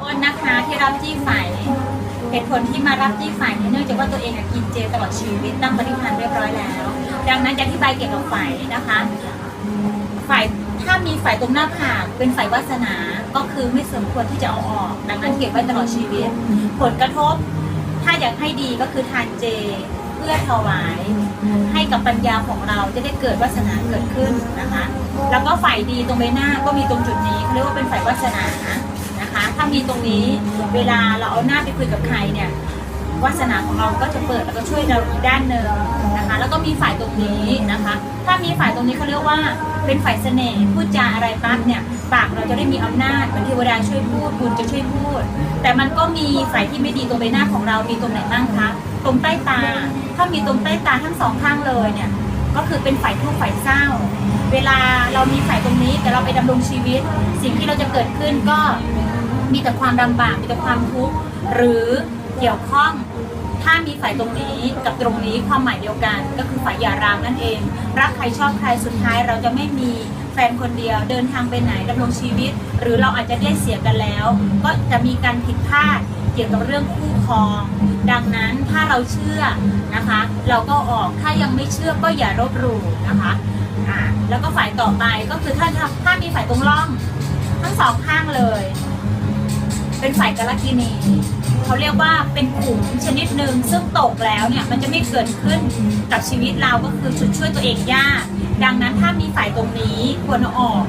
อ้นนะคะที่รับจี้ไฝเหตุผลที่มารับจี้ไฝเนี่ยเนื่องจากว่าตัวเองกินเจตลอดชีวิตตั้งปฏิพันธ์เรียบร้อยแล้ว ดังนั้นจะอธิบายเกี่ยวกับไฝนะคะไฝถ้ามีไฝตรงหน้าผากเป็นไฝวาสนาก็คือไม่สมควรที่จะเอาออก ดังนั้นเก็บไว้ตลอดชีวิต ผลกระทบ ถ้าอยากให้ดีก็คือทานเจเพื่อถวาย ให้กับปัญญาของเราจะได้เกิดวาสนาเกิดขึ้นนะคะ แล้วก็ฝ่ายดีตรงใบหน้าก็มีตรงจุดนี้เขาเรียกว่าเป็นฝ่ายวาสนานะ ถ้ามีตรงนี้เวลาเราเอาหน้าไปคุยกับใครเนี่ยวาสนาของเราก็จะเปิดแล้วก็ช่วยเราอีกด้านหนึ่งนะคะ แล้วก็มีฝ่ายตรงนี้นะคะ ถ้ามีฝ่ายตรงนี้เขาเรียกว่าเป็นฝ่ายเสน่ห์พูดจาอะไรปั๊บเนี่ยปากเราจะได้มีอำนาจเหมือนเทวดาช่วยพูดบุญจะช่วยพูด แต่มันก็มีฝ่ายที่ไม่ดีตรงใบหน้าของเรามีตรงไหนบ้างคะตรงใต้ตา ถ้ามีตรงใต้ตาทั้งสองข้างเลยเนี่ยก็คือเป็นฝ่ายทุกข์ฝ่ายเศร้า เวลาเรามีฝ่ายตรงนี้แต่เราไปดำรงชีวิต สิ่งที่เราจะเกิดขึ้นก็ มีแต่ความลำบากมีแต่ความทุกข์หรือเกี่ยวข้องถ้ามีฝ่ายตรงนี้กับตรงนี้ความหมายเดียวกัน ก็คือฝ่ายหย่าร้างนั่นเอง รักใครชอบใครสุดท้ายเราจะไม่มีแฟนคนเดียวเดินทางไปไหนดำรงชีวิต หรือเราอาจจะได้เสียกันแล้ว ก็จะมีการผิดพลาดเกี่ยวกับเรื่องคู่ครอง ดังนั้นถ้าเราเชื่อนะคะ เราก็ออกถ้ายังไม่เชื่อก็อย่ารบหลู่นะคะอ่าแล้วก็ฝ่ายต่อไปก็คือถ้าถ้าถ้ามีฝ่ายตรงร่อง ทั้งสองข้างเลย เป็นฝ่ายกาลกินีเขาเรียกว่าเป็นขุมชนิดหนึ่งซึ่งตกแล้วเนี่ยมันจะไม่เกิดขึ้นกับชีวิตเราก็คือจุดช่วยตัวเองยาก ดังนั้นถ้ามีฝ่ายตรงนี้ควรออก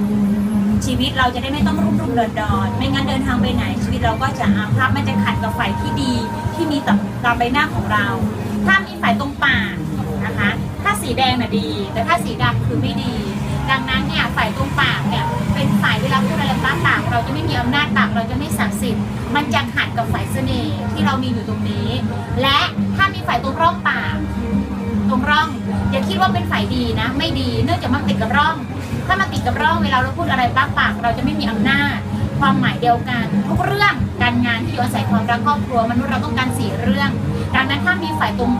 ชีวิตเราจะได้ไม่ต้องรุ่มรุ่มเดินดอนไม่งั้นเดินทางไปไหน ชีวิตเราก็จะอาภัพมันจะขัดกับฝ่ายที่ดีที่มีต่อตามใบหน้าของเรา ถ้ามีฝ่ายตรงปากนะคะ ถ้าสีแดงน่ะดี แต่ถ้าสีดำคือไม่ดี ดังนั้นเนี่ยฝ่ายตรงปากเนี่ยเป็นฝ่ายเวลาพูดอะไรบ้างปากเราจะไม่มีอำนาจ ธิ์มันจะขัดกับฝ่ายเสน่ห์ที่เรามีอยู่ตรงนี้ และถ้ามีฝ่ายตรงร่องปากตรงร่อง อย่าคิดว่าเป็นฝ่ายดีนะ ไม่ดีเนื่องจากมันติดกับร่อง ถ้ามันติดกับร่องเวลาเราพูดอะไรปากปาก เราจะไม่มีอำนาจ ความหมายเดียวกัน ทุกเรื่องการงานที่อยู่อาศัยความรักครอบครัวมนุษย์เราต้องการสี่เรื่อง ดังนั้นถ้ามีฝ่ายตรง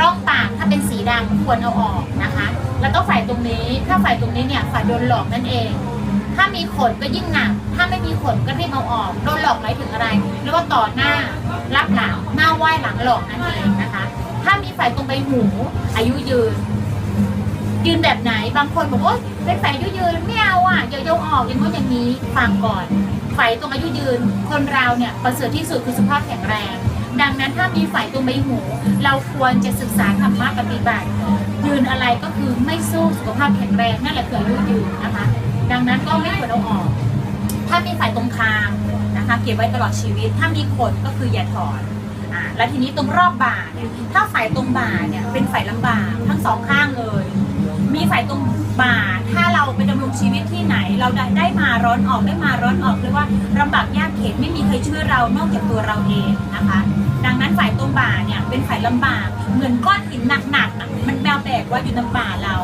ร่องปากถ้าเป็นสีดำควรเอาออกนะคะ แล้วก็ฝ่ายตรงนี้ถ้าฝ่ายตรงนี้เนี่ยฝ่ายโดนหลอกนั่นเอง ถ้ามีขนก็ยิ่งหนัก ไม่มีขนก็รีบเอาออกโดนหลอกหมายถึงอะไรเรียกว่าต่อหน้ารับหลังหน้าไหว้หลังหลอกนั่นเองนะคะ ถ้ามีฝ่ายตรงใบหู อายุยืน ยืนแบบไหนบางคนบอกว่าเป็นฝ่ายอายุยืนไม่เอาอะอย่ายงออกอย่างนู้นอย่างนี้ฟังก่อนฝ่ายตรงอายุยืน คนเราเนี่ยประเสริฐที่สุดคือสุขภาพแข็งแรง ดังนั้นถ้ามีฝ่ายตรงใบหู เราควรจะศึกษาธรรมะปฏิบัติ ยืนอะไรก็คือไม่สู้สุขภาพแข็งแรงนั่นแหละคืออายุยืนนะคะ ดังนั้นก็ไม่ควรเอาออก มีสายตรงคางนะคะเก็บไว้ตลอดชีวิต ถ้ามีขนก็คืออย่าถอนอ่าแล้วทีนี้ตรงรอบบ่าเนี่ยถ้าสายตรงบ่าเนี่ยเป็นสายลำบากทั้งสองข้างเลย มีสายตรง บ่า ถ้าเราไปดำรงชีวิตที่ไหน เราได้ได้มาร้อนออกได้มาร้อนออกเรียกว่าลำบากยากเข็นไม่มีใครช่วยเรานอกจากตัวเราเองนะคะ ดังนั้นฝ่ายตรงบ่าเนี่ยเป็นฝ่ายลำบากเหมือนก้อนหินหนักๆมันแบกแบกไว่าอยู่ในบ่าเรา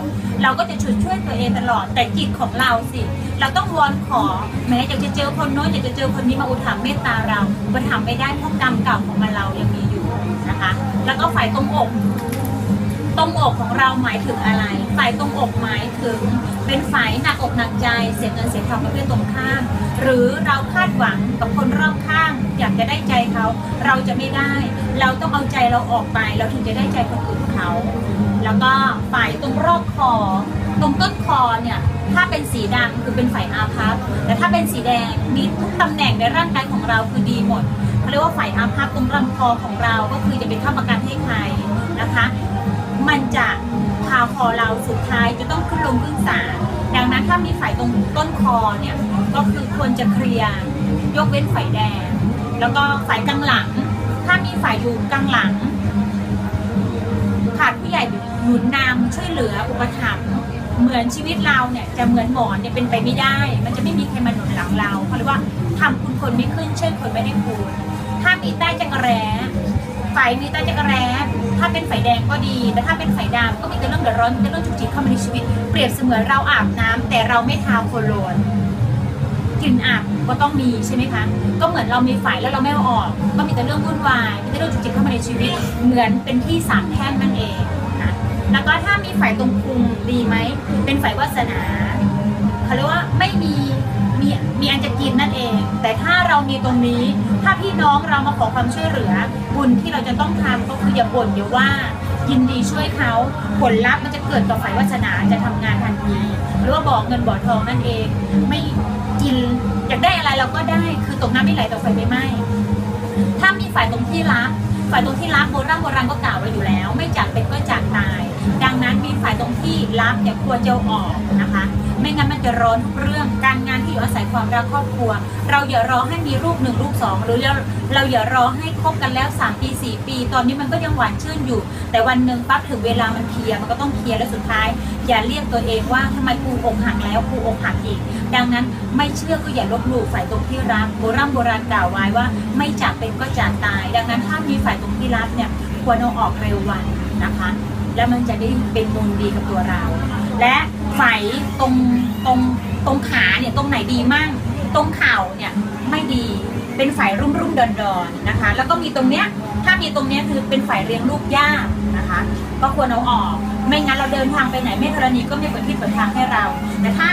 เราก็จะช่วยช่วยตัวเองตลอด แต่จิตของเราสิ เราต้องวอนขอแม้อยากจะเจอคนโน้นอยากจะเจอคนนี้มาอุทามเมตตาเรามันทำไม่ได้เพราะกรรมเก่าของมันเรายังมีอยู่นะคะ แล้วก็ฝ่ายตรงอก ตรงอกของเราหมายถึงอะไร ฝ่ายตรงอกหมายถึง เป็นฝ่ายหนักอกหนักใจเสียเงินเสียทองประเภทตรงข้ามหรือเราคาดหวังกับคนรอบข้าง อยากจะได้ใจเขาเราจะไม่ได้ เราต้องเอาใจเราออกไป เราถึงจะได้ใจคนอื่นเขา แล้วก็ฝ่ายตรงรอบคอ ตรงต้นคอเนี่ยถ้าเป็นสีดำคือเป็นฝ่ายอาภัพแต่ถ้าเป็นสีแดงมีทุกตำแหน่งในร่างกายของเราคือดีหมดเขาเรียกว่าฝ่ายอาภัพตรงลำคอของเราก็คือจะเป็นข้าประกันให้ใครนะคะ มันจะพาคอเราสุดท้ายจะต้องขึ้นลงขึ้นศาลดังนั้นถ้ามีฝ่ายตรงต้นคอเนี่ยก็คือควรจะเคลียร์ยกเว้นฝ่ายแดง แล้วก็ฝ่ายกลางหลัง ถ้ามีฝ่ายอยู่กลางหลัง ขาดผู้ใหญ่หนุนนำช่วยเหลืออุปถัมภ์เหมือนชีวิตเราเนี่ยจะเหมือนหมอนเนี่ยเป็นไปไม่ได้ มันจะไม่มีใครมาหนุนหลังเราเขาเรียกว่าทำคุณคนไม่ขึ้นช่วยคนไม่ได้คูณถ้ามีใต้จักรแร้ฝ่ายมีใต้จักรแร้ ถ้าเป็นฝ่ายแดงก็ดี แต่ถ้าเป็นฝ่ายดำก็มีแต่เรื่องเดือดร้อนมีแต่เรื่องจุกจิกเข้ามาในชีวิต เปรียบเสมือนเราอาบน้ำแต่เราไม่ทาโคโลนกลิ่นอับก็ต้องมีใช่ไหมคะ ก็เหมือนเรามีฝ่ายแล้วเราไม่เอาออก ก็มีแต่เรื่องวุ่นวายมีแต่เรื่องจุกจิกเข้ามาในชีวิต เหมือนเป็นที่สามแท่งนั่นเองนะแล้วก็ถ้ามีฝ่ายตรงพุงดีไหมเป็นฝ่ายวาสนาเขาเรียกว่าไม่มี มีอันจะกินนั่นเอง แต่ถ้าเรามีตรงนี้ ถ้าพี่น้องเรามาขอความช่วยเหลือ บุญที่เราจะต้องทำก็คืออย่าบ่นอย่าว่ายินดีช่วยเขาผลลัพธ์มันจะเกิดกับฝ่ายวาสนาจะทำงานทันทีหรือว่าบอกเงินบ่อทองนั่นเอง ไม่กินอยากได้อะไรเราก็ได้คือตกน้ำไม่ไหลตกไฟไม่ไหม้ถ้ามีฝ่ายตรงที่รักฝ่ายตรงที่รักโบราณโบราณก็กล่าวไว้อยู่แล้ว ไม่จากเป็นก็จากตาย ดังนั้นมีฝ่ายตรงที่รักเนี่ยควรจะเอาออก นะคะ ไม่งั้นมันจะร้อนทุกเรื่อง การงานที่อยู่อาศัยความรักครอบครัว เราอย่ารอให้มีลูกหนึ่งลูกสองหรือเราเราอย่ารอให้คบกันแล้ว 3 ปี 4 ปี ตอนนี้มันก็ยังหวานชื่นอยู่ แต่วันหนึ่งปั๊บถึงเวลามันเคลียร์มันก็ต้องเคลียร์และสุดท้าย อย่าเรียกตัวเองว่าทำไมกูอกหักแล้วกูอกหักอีก ดังนั้นไม่เชื่อก็อย่าลบหลู่ฝ่ายตรงที่รักโบราณโบราณกล่าวไว้ว่า ไม่จากเป็นก็จากตาย ดังนั้นถ้ามีฝ่ายตรงที่รักเนี่ยควรเอาออกเร็ววันนะคะ แล้วมันจะได้เป็นมูลดีกับตัวเรา และไฝตรงตรงตรงขาเนี่ยตรงไหนดีมั่ง ตรงเข่าเนี่ยไม่ดีเป็นไฝรุ่มรุ่มดอนดอนนะคะ แล้วก็มีตรงเนี้ยถ้ามีตรงเนี้ยคือเป็นไฝเลี้ยงลูกยากนะคะ ก็ควรเอาออก ไม่งั้นเราเดินทางไปไหนไม่ธรณีก็ไม่เปิดที่เปิดทางให้เรา แต่ถ้า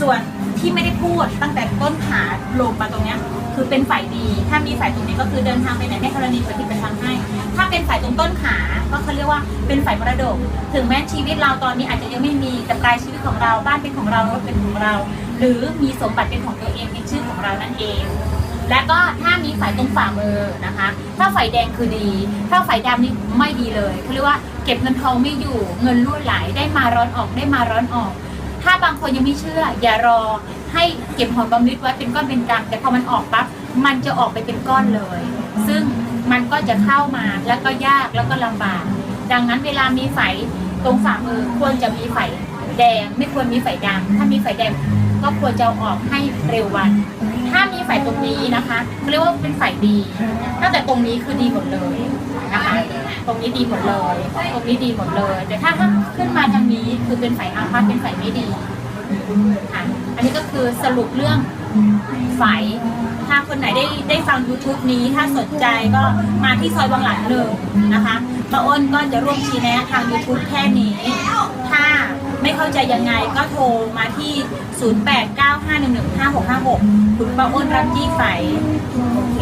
ส่วนที่ไม่ได้พูดตั้งแต่ต้นขาลงมาตรงเนี้ยคือเป็นฝ่ายดี ถ้ามีฝ่ายตรงนี้ก็คือเดินทางไปไหนไม่ธรณีเปิดที่เปิดทางให้ ถ้าเป็นฝ่ายตรงต้นขา ว่าเป็นฝ่ายมรดก ถึงแม้ชีวิตเราตอนนี้อาจจะยังไม่มีแต่ปลายชีวิตของเราบ้านเป็นของเรารถเป็นของเรา หรือมีสมบัติเป็นของตัวเองเป็นชื่อของเรานั่นเอง และก็ถ้ามีฝ่ายตรงฝ่ามือนะคะ ถ้าฝ่ายแดงคือดี ถ้าฝ่ายดำนี่ไม่ดีเลยเขาเรียกว่าเก็บเงินทองไม่อยู่เงินรั่วไหลได้มาร้อนออกได้มาร้อนออก ถ้าบางคนยังไม่เชื่อ อย่ารอให้เก็บหอมรอมริบไว้เป็นก้อนเป็นกำแต่พอมันออกปั๊บมันจะออกไปเป็นก้อนเลย ซึ่งมันก็จะเข้ามาแล้วก็ยากแล้วก็ลำบาก ดังนั้นเวลามีไฝตรงฝ่ามือควรจะมีไฝแดง ไม่ควรมีไฝดำถ้ามีไฝแดงก็ควรจะออกให้เร็ววัน ถ้ามีไฝตรงนี้นะคะเรียกว่าเป็นไฝดีถ้าแต่ตรงนี้คือดีหมดเลยนะคะ ตรงนี้ดีหมดเลย ตรงนี้ดีหมดเลย แต่ถ้าขึ้นมาทางนี้คือเป็นไฝอาภัพเป็นไฝไม่ดีค่ะอันนี้ก็คือสรุปเรื่องไฝ ถ้าคนไหนได้ได้ฟัง YouTube นี้ถ้าสนใจก็มาที่ซอยวังหลังหนึ่งนะคะป้าอ้นก็จะร่วมชี้แนะทาง YouTube แค่นี้ ถ้าไม่เข้าใจยังไงก็โทรมาที่ 0895115656 คุณป้าอ้นรับจี้ไฟโอเค